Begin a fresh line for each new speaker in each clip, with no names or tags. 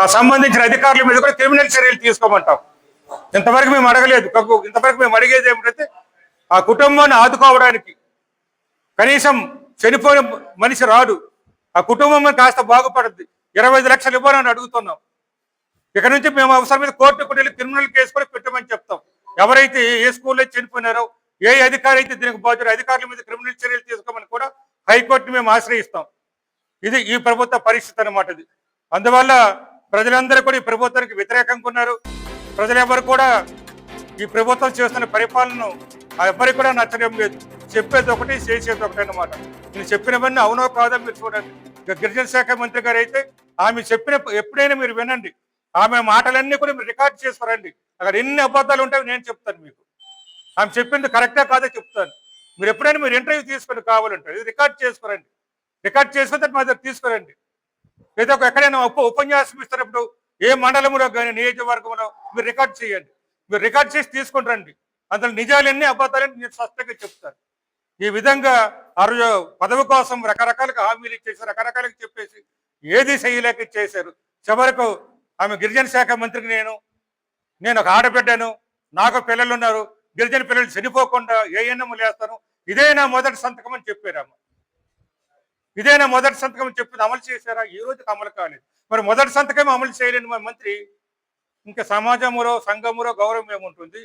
ఆ సంబంధించిన అధికారుల మీద కూడా క్రిమినల్ చర్యలు తీసుకోమంటాం. ఇంతవరకు మేము అడగలేదు. కాకు- ఇంతవరకు మేము అడిగేది ఏమిటంటే ఆ కుటుంబాన్ని ఆదుకోవడానికి కనీసం చనిపోయిన మనిషి రాడు. ఆ కుటుంబం కాస్త బాగుపడుద్ది. ఇరవై ఐదు లక్షలు ఇవ్వాలని అడుగుతున్నాం. ఇక నుంచి మేము అవసరం మీద కోర్టుకు వెళ్ళి క్రిమినల్ కేసు కూడా పెట్టమని చెప్తాం. ఎవరైతే ఏ స్కూల్లో చనిపోయినారో ఏ అధికారి అయితే దీనికి బాధ్యుడు అధికారుల మీద క్రిమినల్ చర్యలు తీసుకోమని కూడా హైకోర్టుని మేము ఆశ్రయిస్తాం. ఇది ఈ ప్రభుత్వ పరిస్థితి అన్నమాట ఇది. అందువల్ల ప్రజలందరూ కూడా ఈ ప్రభుత్వానికి వ్యతిరేకంగా ఉన్నారు. ప్రజలెవరు కూడా ఈ ప్రభుత్వం చేస్తున్న పరిపాలనను ఎవరికి కూడా నచ్చడం లేదు. చెప్పేది ఒకటి చేసేది ఒకటి అన్నమాట. నేను చెప్పినవన్నీ అవునో కాదో మీరు చూడండి. గిరిజన శాఖ మంత్రి గారు అయితే ఆమె చెప్పిన ఎప్పుడైనా మీరు వినండి. ఆమె మాటలన్నీ కూడా మీరు రికార్డ్ చేసుకురండి అక్కడ ఎన్ని అబద్ధాలు ఉంటాయో నేను చెప్తాను మీకు. ఆమె చెప్పింది కరెక్టా కాదో చెప్తాను. మీరు ఎప్పుడైనా మీరు ఇంటర్వ్యూ తీసుకుని కావాలంటే ఇది రికార్డ్ చేసుకురండి రికార్డ్ చేసుకుని మా దగ్గర తీసుకురండి. లేదా ఒక ఎక్కడైనా ఉప ఉపన్యాసం ఇస్తున్నప్పుడు ఏ మండలంలో కానీ నియోజకవర్గంలో మీరు రికార్డ్ చేయండి. మీరు రికార్డ్ చేసి తీసుకుని రండి. అందులో నిజాలన్నీ అబద్ధాలన్నీ నేను స్పష్టంగా చెప్తాను ఈ విధంగా ఆ పదవి కోసం రకరకాలుగా హామీలు ఇచ్చేసి రకరకాలుగా చెప్పేసి ఏది చేయలేక చేశారు. చివరకు ఆమె గిరిజన శాఖ మంత్రికి నేను నేను ఒక ఆడబిడ్డను నాకు పిల్లలు ఉన్నారు గిరిజన పిల్లలు చనిపోకుండా ఏ ఎన్నము లేస్తాను. ఇదే నా మొదటి సంతకం అని చెప్పారమ్మ ఇదేనా మొదటి సంతకం చెప్పింది అమలు చేశారా? ఈ రోజుకి అమలు కాలేదు. మరి మొదటి సంతకం అమలు చేయలేని మా మంత్రి ఇంకా సమాజములో సంఘములో గౌరవం ఏముంటుంది?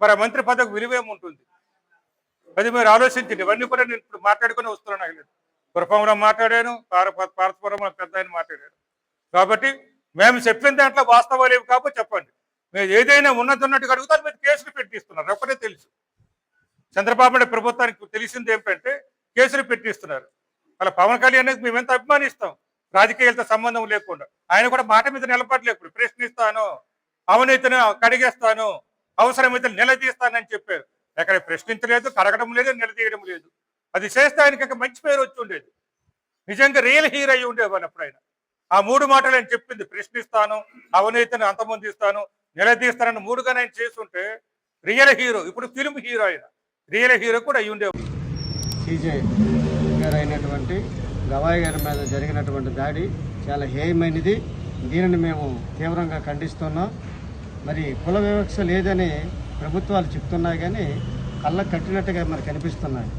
మరి ఆ మంత్రి పదవికి విలువ ఏముంటుంది? అది మీరు ఆలోచించండి. ఇవన్నీ కూడా నేను ఇప్పుడు మాట్లాడుకుని వస్తున్నాను నాకు గురపంలో మాట్లాడాను పార పెద్ద ఆయన మాట్లాడాను కాబట్టి మేము చెప్పిన దాంట్లో వాస్తవాలు ఏవి కాబట్టి చెప్పండి. మీరు ఏదైనా ఉన్నది ఉన్నట్టుగా అడుగుతారు మీరు కేసులు పెట్టిస్తున్నారు. ఒకటే తెలుసు. చంద్రబాబు నాయుడు ప్రభుత్వానికి తెలిసింది ఏమిటంటే కేసులు పెట్టిస్తున్నారు. అలా పవన్ కళ్యాణ్ అనేది మేము ఎంత అభిమానిస్తాం? రాజకీయాలతో సంబంధం లేకుండా. ఆయన కూడా మాట మీద నిలబడలేకుండా ప్రశ్నిస్తాను అవినీతిని కడిగేస్తాను అవసరమైతే నిలదీస్తానని చెప్పారు. ఎక్కడ ప్రశ్నించలేదు కడగడం లేదు నిలదీయడం లేదు. అది చేస్తే ఆయనకి ఒక మంచి పేరు వచ్చి ఉండేది. నిజంగా రియల్ హీరో అయి ఉండేవాడు అప్పుడు ఆయన ఆ మూడు మాటలు ఆయన చెప్పింది. ప్రశ్నిస్తాను అవినీతిని అంతమొందిస్తాను నిలదీస్తానని మూడుగా ఆయన చేస్తుంటే రియల్ హీరో ఇప్పుడు ఫిల్మ్ హీరో ఆయన. రియల్ హీరో కూడా అయ్యి ఉండేవాడు.
ఉన్నటువంటి గవాయి గారి మీద జరిగినటువంటి దాడి చాలా హేయమైనది. దీనిని మేము తీవ్రంగా ఖండిస్తున్నాం. మరి కుల వివక్ష లేదని ప్రభుత్వాలు చెప్తున్నాయి కానీ కళ్ళకు కట్టినట్టుగా మరి కనిపిస్తున్నాయి.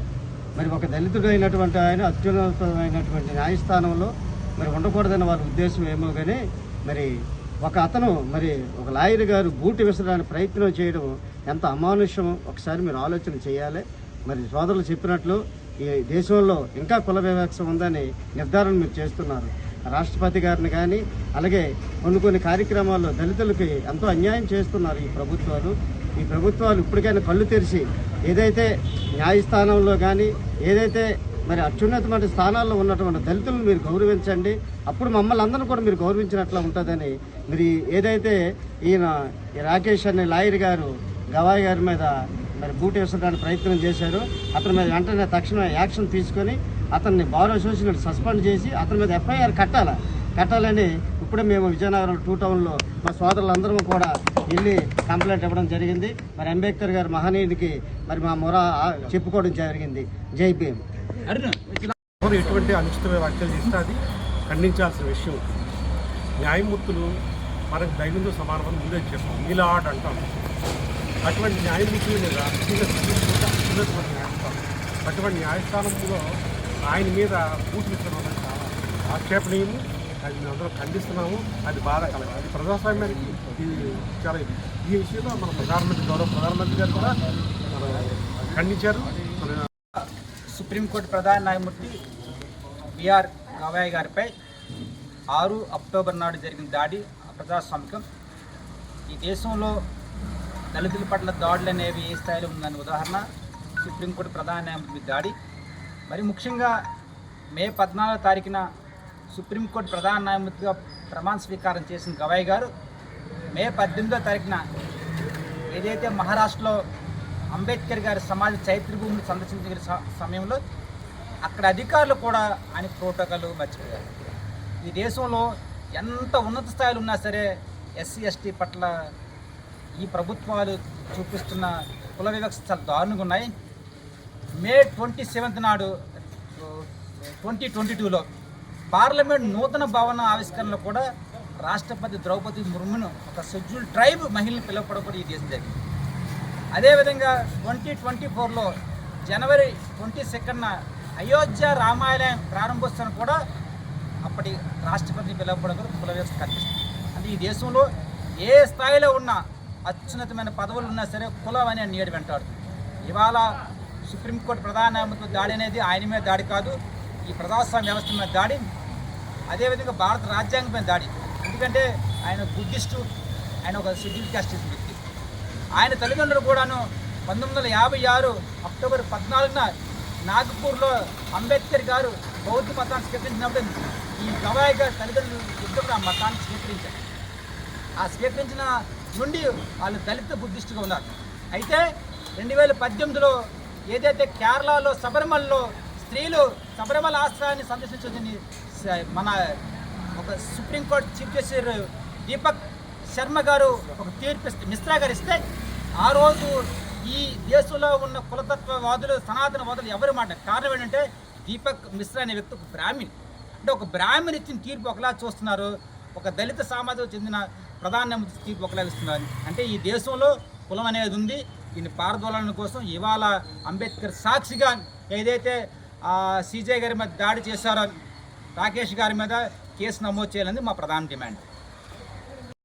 మరి ఒక దళితుడు అయినటువంటి ఆయన అత్యున్నతమైనటువంటి న్యాయస్థానంలో మరి ఉండకూడదని వాళ్ళ ఉద్దేశం ఏమో కానీ మరి ఒక అతను మరి ఒక లాయర్ గారు బూటి విసరడానికి ప్రయత్నం చేయడం ఎంత అమానుష్యం ఒకసారి మీరు ఆలోచన చేయాలి. మరి సోదరులు చెప్పినట్లు ఈ దేశంలో ఇంకా కుల వివక్ష ఉందని నిర్ధారణ మీరు చేస్తున్నారు. రాష్ట్రపతి గారిని కానీ అలాగే కొన్ని కొన్ని కార్యక్రమాల్లో దళితులకి ఎంతో అన్యాయం చేస్తున్నారు ఈ ప్రభుత్వాలు. ఈ ప్రభుత్వాలు ఇప్పటికైనా కళ్ళు తెరిచి ఏదైతే న్యాయస్థానంలో కానీ ఏదైతే మరి అత్యున్నతమైన స్థానాల్లో ఉన్నటువంటి దళితులను మీరు గౌరవించండి. అప్పుడు మమ్మల్ని అందరూ కూడా మీరు గౌరవించినట్లు ఉంటుందని మీరు ఏదైతే ఈయన రాకేష్ అనే లాయర్ గారు గవాయి గారి మీద మరి బూట్ వేసడానికి ప్రయత్నం చేశారు. అతని మీద వెంటనే తక్షణ యాక్షన్ తీసుకొని అతన్ని బార్ అసోసియేషన్ సస్పెండ్ చేసి అతని మీద ఎఫ్ఐఆర్ కట్టాలి? కట్టాలని ఇప్పుడే మేము విజయనగరం టూ టౌన్లో మా సోదరులందరం కూడా వెళ్ళి కంప్లైంట్ ఇవ్వడం జరిగింది. మరి అంబేద్కర్ గారి మహనీయుడికి మరి మా మొర చెప్పుకోవడం జరిగింది. జై భీమ్.
ఎటువంటి అనుచితమైన వ్యాఖ్యలు చేస్తే అది ఖండించాల్సిన విషయం. న్యాయమూర్తులు మనకు దైనంలో సమానమని ముందే చెప్పాం ఇలా ఆట అంటాం అటువంటి న్యాయమూర్తుల మీద ఉన్నటువంటి న్యాయస్థానం. అటువంటి న్యాయస్థానంలో ఆయన మీద పూర్తించడం అనేది చాలా. ఆక్షేపణీయము. అది మేము అందరం ఖండిస్తున్నాము. అది బాధాకరం అది ప్రజాస్వామ్యానికి ఇది చాలా ఈ విషయంలో మన ప్రధానమంత్రి గౌరవ ప్రధానమంత్రి గారు కూడా మన ఖండించారు. మన
సుప్రీంకోర్టు ప్రధాన న్యాయమూర్తి బిఆర్ గవాయ్ గారిపై ఆరు అక్టోబర్ నాడు జరిగిన దాడి ప్రజాస్వామికం ఈ దేశంలో దళితుల పట్ల దాడులు అనేవి ఏ స్థాయిలో ఉందని ఉదాహరణ సుప్రీంకోర్టు ప్రధాన న్యాయమూర్తి దాడి. మరి ముఖ్యంగా మే పద్నాలుగో తారీఖున సుప్రీంకోర్టు ప్రధాన న్యాయమూర్తిగా ప్రమాణ స్వీకారం చేసిన గవాయ్ గారు మే పద్దెనిమిదో తారీఖున ఏదైతే మహారాష్ట్రలో అంబేద్కర్ గారి సమాజ చైత్ర భూమిని సందర్శించిన సమయంలో అక్కడ అధికారులు కూడా ఆయన ప్రోటోకాల్ మర్చిపోయారు. ఈ దేశంలో ఎంత ఉన్నత స్థాయిలో ఉన్నా సరే ఎస్సీ ఎస్టీ పట్ల ఈ ప్రభుత్వాలు చూపిస్తున్న కుల వివక్ష చాలా దారుణంగా ఉన్నాయి. మే ట్వంటీ సెవెంత్ నాడు ట్వంటీ ట్వంటీ టూలో పార్లమెంట్ నూతన భవన ఆవిష్కరణలో కూడా రాష్ట్రపతి ద్రౌపది ముర్మును ఒక షెడ్యూల్ ట్రైబ్ మహిళను పిలువపడకూడదు ఈ దేశం జరిగింది. అదేవిధంగా ట్వంటీ ట్వంటీ ఫోర్లో జనవరి ట్వంటీ సెకండ్న అయోధ్య రామాలయం ప్రారంభోత్సవం కూడా అప్పటి రాష్ట్రపతిని పిలువపడకూడదు కుల వ్యవస్థ కనిపిస్తుంది. అంటే ఈ దేశంలో ఏ స్థాయిలో ఉన్నా అత్యున్నతమైన పదవులు ఉన్నా సరే కులం అని నీడు వెంటాడుతుంది. ఇవాళ సుప్రీంకోర్టు ప్రధాన న్యాయమూర్తి దాడి అనేది ఆయన మీద దాడి కాదు ఈ ప్రజాస్వామ్య వ్యవస్థ మీద దాడి అదేవిధంగా భారత రాజ్యాంగం మీద దాడి. ఎందుకంటే ఆయన బుద్ధిస్టు ఆయన ఒక షెడ్యూల్ క్యాస్ట్ వ్యక్తి. ఆయన తల్లిదండ్రులు కూడాను పంతొమ్మిది వందల యాభై ఆరు అక్టోబర్ పద్నాలుగున నాగపూర్లో అంబేద్కర్ గారు బౌద్ధ మతాన్ని స్వీకరించినప్పుడు ఈ గవాయి తల్లిదండ్రులు ఇద్దరు ఆ మతాన్ని స్వీకరించారు. ఆ స్వీకరించిన నుండి వాళ్ళు దళిత బుద్ధిస్టుగా ఉన్నారు. అయితే రెండు వేల పద్దెనిమిదిలో ఏదైతే కేరళలో శబరిమలలో స్త్రీలు శబరిమల ఆశ్రయాన్ని సందర్శించింది మన ఒక supreme court chief justice Deepak Sharma garu ఒక తీర్పు ఇస్తే మిశ్రా గారు ఇస్తే ఆ రోజు ఈ దేశంలో ఉన్న కులతత్వవాదులు సనాతనవాదులు ఎవరు మాట? కారణం ఏంటంటే దీపక్ మిశ్రా అనే వ్యక్తి ఒక బ్రాహ్మణ్. అంటే ఒక బ్రాహ్మణ్ ఇచ్చిన తీర్పు ఒకలా చూస్తున్నారు. ఒక దళిత సమాజం చెందిన ప్రధాన తీర్పు ఒకలా అంటే ఈ దేశంలో కులం అనేది ఉంది. దీని పారదోళన కోసం ఇవాళ అంబేద్కర్ సాక్షిగా ఏదైతే సీజే గారి మీద దాడి చేశారో రాకేష్ గారి మీద కేసు నమోదు చేయాలని మా ప్రధాన డిమాండ్.